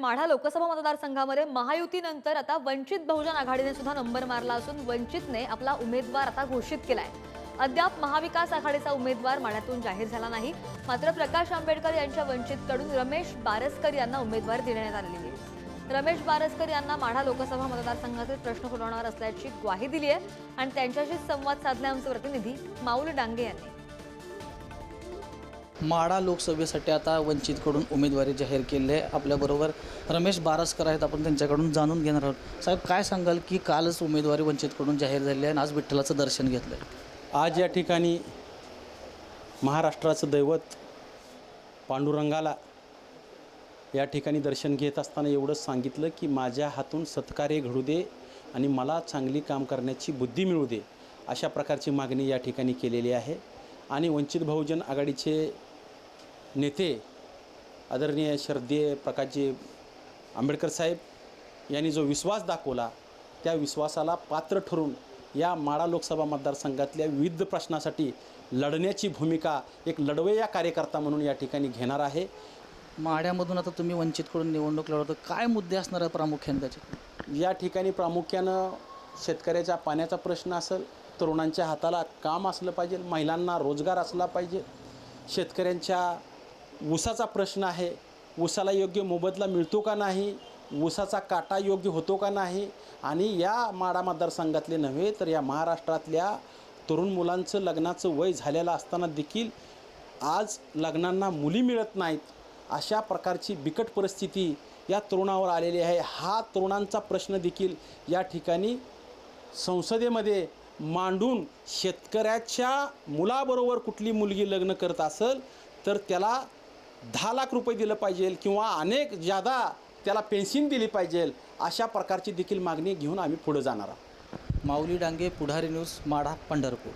माढा लोकसभा मतदारसंघामध्ये महायुतीनंतर आता वंचित बहुजन आघाडीने सुद्धा नंबर मारला असून वंचितने आपला उमेदवार आता घोषित केलाय. अद्याप महाविकास आघाडीचा उमेदवार माढ्यातून जाहीर झाला नाही. मात्र प्रकाश आंबेडकर यांच्या वंचितकडून रमेश बारसकर यांना उमेदवार देण्यात आलेली आहे. रमेश बारसकर यांना माढा लोकसभा मतदारसंघातील प्रश्न सोडवणार असल्याची ग्वाही दिली आहे आणि त्यांच्याशी संवाद साधला आमचे प्रतिनिधी माऊल डांगे यांनी. माडा लोकसभेसाठी आता वंचितकडून उमेदवारी जाहीर केली आहे. आपल्याबरोबर रमेश बारसकर आहेत आपण त्यांच्याकडून जाणून घेणार आहोत. साहेब काय सांगाल की कालच उमेदवारी वंचितकडून जाहीर झाली आहे आणि आज विठ्ठलाचं दर्शन घेतलं आहे आज या ठिकाणी महाराष्ट्राचं दैवत पांडुरंगाला या ठिकाणी दर्शन घेत असताना एवढंच सांगितलं की माझ्या हातून सत्कार्य घडू दे आणि मला चांगली काम करण्याची बुद्धी मिळू दे अशा प्रकारची मागणी या ठिकाणी केलेली आहे. आणि वंचित बहुजन आघाडीचे नेते आदरणीय श्रद्धेय प्रकाशजी आंबेडकर साहेब यांनी जो विश्वास दाखवला त्या विश्वासाला पात्र ठरून या माडा लोकसभा मतदारसंघातल्या विविध प्रश्नासाठी लढण्याची भूमिका एक लढवय्या कार्यकर्ता म्हणून या ठिकाणी घेणार आहे. माढ्यामधून आता तुम्ही वंचितकडून निवडणूक लढवतो काय मुद्दे असणार आहे प्रामुख्याने त्याचे या ठिकाणी प्रामुख्यानं शेतकऱ्याच्या पाण्याचा प्रश्न असेल तरुणांच्या हाताला काम असलं पाहिजे महिलांना रोजगार असला पाहिजे शेतकऱ्यांच्या ऊसाचा प्रश्न आहे ऊसाला योग्य मोबदला मिळतो का नाही ऊसाचा काटा योग्य होतो का नाही आणि या माडा मतदारसंघातले नव्हे तर या महाराष्ट्रातल्या तरुण मुलांचं लग्नाचं वय झालेलं असताना देखील आज लग्नांना मुली मिळत नाहीत अशा प्रकारची बिकट परिस्थिती या तरुणावर आलेली आहे. हा तरुणांचा प्रश्न देखील या ठिकाणी संसदेमध्ये मांडून शेतकऱ्याच्या मुलाबरोबर कुठली मुलगी लग्न करत असेल तर त्याला दहा लाख रुपये दिलं पाहिजे किंवा अनेक जादा त्याला पेन्शन दिली पाहिजे अशा प्रकारची देखील मागणी घेऊन आम्ही पुढे जाणार आहोत. माऊली डांगे पुढारी न्यूज माढा पंढरपूर.